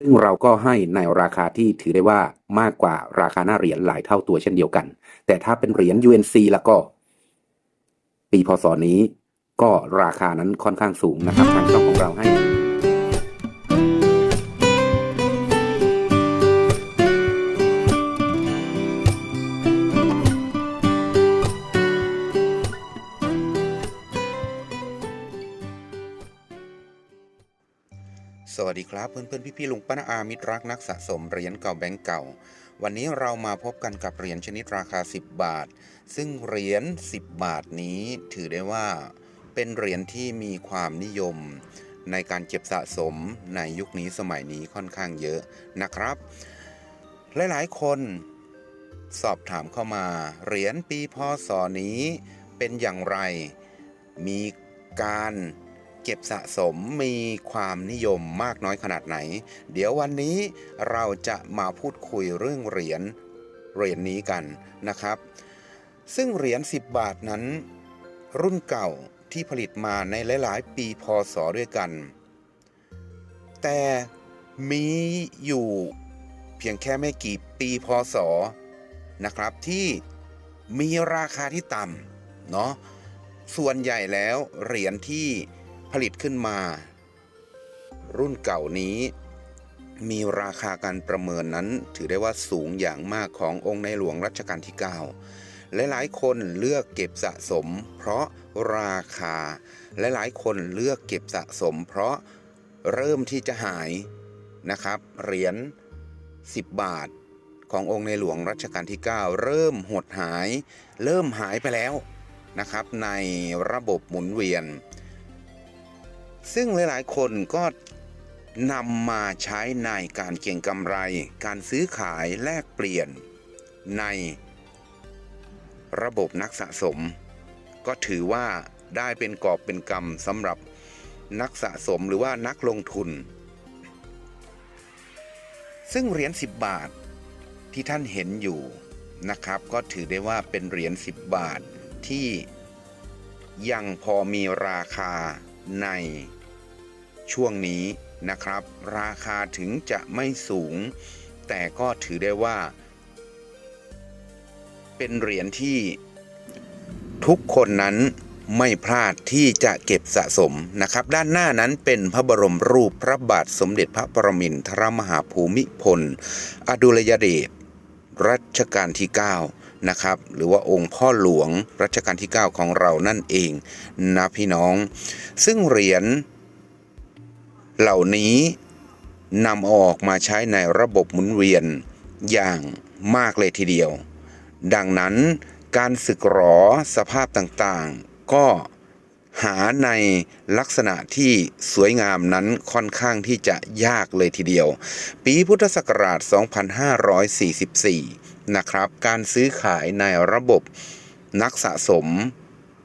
ซึ่งเราก็ให้ในราคาที่ถือได้ว่ามากกว่าราคาหน้าเหรียญหลายเท่าตัวเช่นเดียวกัน แต่ถ้าเป็นเหรียญ UNC แล้วก็ ปีพศนี้ก็ราคานั้นค่อนข้างสูงนะครับทางช่องของเราให้ สวัสดีครับเพื่อนเพื่อนพี่พี่ๆลุงป้าน้าอามิตรรักนักสะสมเหรียญเก่าแบงก์เก่า วันนี้เรามาพบกันกับเหรียญชนิดราคา 10 บาท ซึ่งเหรียญ10 บาทนี้ถือได้ว่าเป็นเหรียญที่มีความนิยม ในการเก็บสะสมในยุคนี้สมัยนี้ค่อนข้างเยอะนะครับ หลายๆ คนสอบถามเข้ามา เหรียญปีพศนี้เป็นอย่างไร มีการ เก็บสะสมมีความนิยมมากน้อยขนาดไหน เดี๋ยววันนี้เราจะมาพูดคุยเรื่องเหรียญเหรียญนี้กันนะครับ ซึ่งเหรียญ10 บาทนั้น รุ่นเก่าที่ผลิตมาในหลาย ๆ ปีพศด้วยกัน แต่มีอยู่เพียงแค่ไม่กี่ปีพศนะครับที่มีราคาที่ต่ำเนาะส่วนใหญ่แล้วเหรียญที่ ผลิตขึ้นมา รุ่นเก่านี้มีราคาการประเมินนั้น ถือได้ว่าสูงอย่างมากขององค์ในหลวงรัชกาลที่ 9 หลายๆ คนเลือกเก็บสะสม เพราะราคาหลายๆ คนเลือกเก็บสะสม เพราะเริ่มที่จะหายนะครับเหรียญ10 บาทขององค์ในหลวงรัชกาลที่ 9 เริ่มหดหาย เริ่มหายไปแล้วนะครับ ในระบบหมุนเวียน ซึ่งหลายๆ คนก็นำมาใช้ในการเก็งกำไร การซื้อขายแลกเปลี่ยน ในระบบนักสะสม ก็ถือว่าได้เป็นกอบเป็นกำสำหรับนักสะสมหรือว่านักลงทุน ซึ่งเหรียญ 10 บาทที่ท่านเห็นอยู่นะครับ ก็ถือได้ว่าเป็นเหรียญ 10 บาทที่ยังพอมีราคาใน ช่วงนี้นะครับ ราคาถึงจะไม่สูง แต่ก็ถือได้ว่า เป็นเหรียญที่ทุกคนนั้นไม่พลาดที่จะเก็บสะสมนะครับ ด้านหน้านั้นเป็นพระบรมรูปพระบาทสมเด็จพระปรมินทรมหาภูมิพล อดุลยเดชรัชกาลที่ 9 นะครับ หรือว่าองค์พ่อหลวงรัชกาลที่ 9 ของเรานั่นเองนะพี่น้อง ซึ่งเหรียญ เหล่านี้นำออกมาใช้ในระบบหมุนเวียนอย่างมากเลยทีเดียว ดังนั้นการสึกหรอสภาพต่างๆ ก็หาในลักษณะที่สวยงามนั้นค่อนข้างที่จะยากเลยทีเดียว ปีพุทธศักราช 2544 นะครับ การซื้อขายในระบบนักสะสม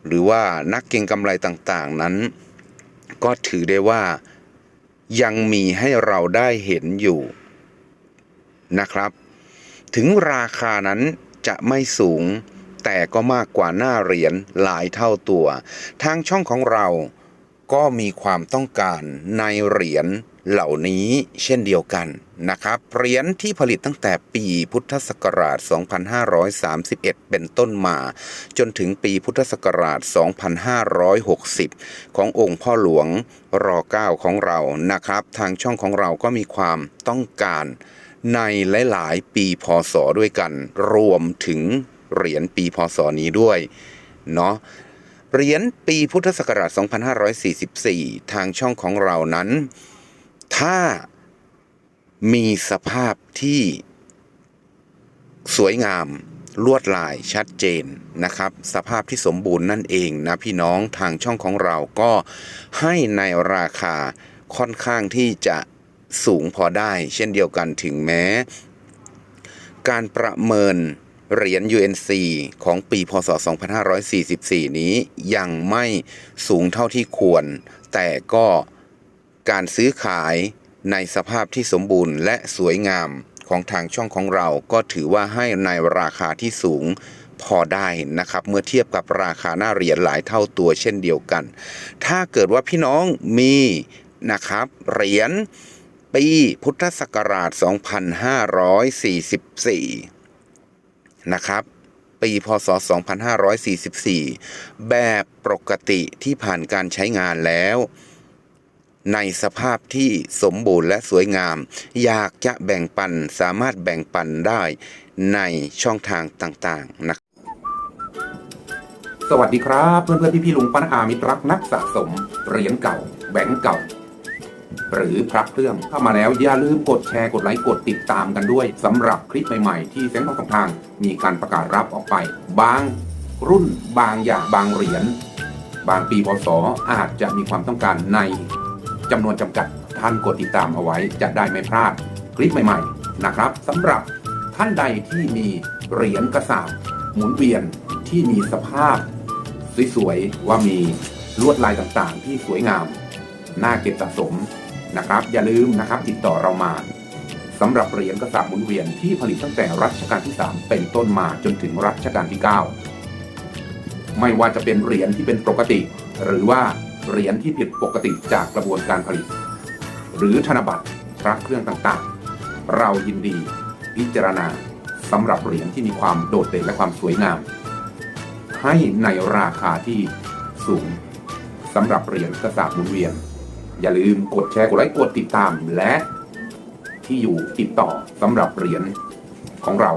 หรือว่านักเก็งกำไรต่างๆนั้น ก็ถือได้ว่า ยังมีให้เราได้เห็นอยู่นะครับ ถึงราคานั้นจะไม่สูงแต่ก็มากกว่าหน้าเหรียญหลายเท่าตัว ทางช่องของเรา ก็มีความต้องการในเหรียญเหล่านี้เช่นเดียวกันนะครับเหรียญที่ผลิตตั้งแต่ปีพุทธศักราช 2531 เป็นต้นมา จนถึงปีพุทธศักราช 2560 ขององค์พ่อหลวงร9ของเรานะครับ ทางช่องของเราก็มีความต้องการในหลาย ๆ ปีพศด้วยกัน รวมถึงเหรียญปีพศนี้ด้วยเนาะ เหรียญปีพุทธศักราช 2544 ทางช่องของเรานั้น ถ้ามีสภาพที่สวยงามลวดลายชัดเจนนะครับ สภาพที่สมบูรณ์นั่นเองนะพี่น้องทางช่องของเราก็ให้ในราคาค่อนข้างที่จะสูงพอได้ เช่นเดียวกันถึงแม้ การประเมิน เหรียญ UNC ของปีพศ 2544 นี้ยังไม่สูงเท่าที่ควร แต่ก็การซื้อขายในสภาพที่สมบูรณ์และสวยงามของทางช่องของเราก็ถือว่าให้ในราคาที่สูงพอได้นะครับ เมื่อเทียบกับราคาหน้าเหรียญหลายเท่าตัวเช่นเดียวกัน ถ้าเกิดว่าพี่น้องมีนะครับเหรียญปีพุทธศักราช 2544 นะครับปีพศ 2544 แบบปกติที่ผ่านการใช้งานแล้ว ในสภาพที่สมบูรณ์และสวยงาม อยากจะแบ่งปันสามารถแบ่งปันได้ในช่องทางต่างๆนะสวัสดีครับ เพื่อนเพื่อนพี่พี่ๆลุงป้าน้าอามิตรรักนักสะสมเหรียญเก่าแบงเก่า หรือพระเครื่องเข้ามาแล้วอย่าลืมกดแชร์กดไลค์กดติดตามกันด้วยสำหรับคลิปใหม่ๆ ที่แสงทองทางมีการประกาศรับออกไป บางรุ่นบางอย่างบางเหรียญบางปีพศอาจจะมีความต้องการในจำนวนจำกัดท่านกดติดตามเอาไว้จะได้ไม่พลาดคลิปใหม่ๆนะครับสำหรับท่านใดที่มีเหรียญกระสาบหมุนเวียนที่มีสภาพสวยๆว่ามีลวดลายต่างๆ ที่สวยงาม น่าเก็บสะสม นะครับ อย่าลืมนะครับติดต่อเรามาสำหรับเหรียญกระสาบหมุนเวียนที่ผลิตตั้งแต่รัชกาลที่ 3 เป็นต้นมาจนถึงรัชกาลที่ 9 ไม่ว่าจะเป็นเหรียญที่เป็นปกติ หรือว่าเหรียญที่ผิดปกติจากกระบวนการผลิต หรือธนบัตรพระเครื่องต่างๆ เรายินดีพิจารณาสำหรับเหรียญที่มีความโดดเด่นและความสวยงาม ให้ในราคาที่สูงสำหรับเหรียญกระสาบหมุนเวียน อย่าลืมกดแชร์ กดไลค์กดติดตามและที่อยู่ติดต่อสำหรับเหรียญของเรา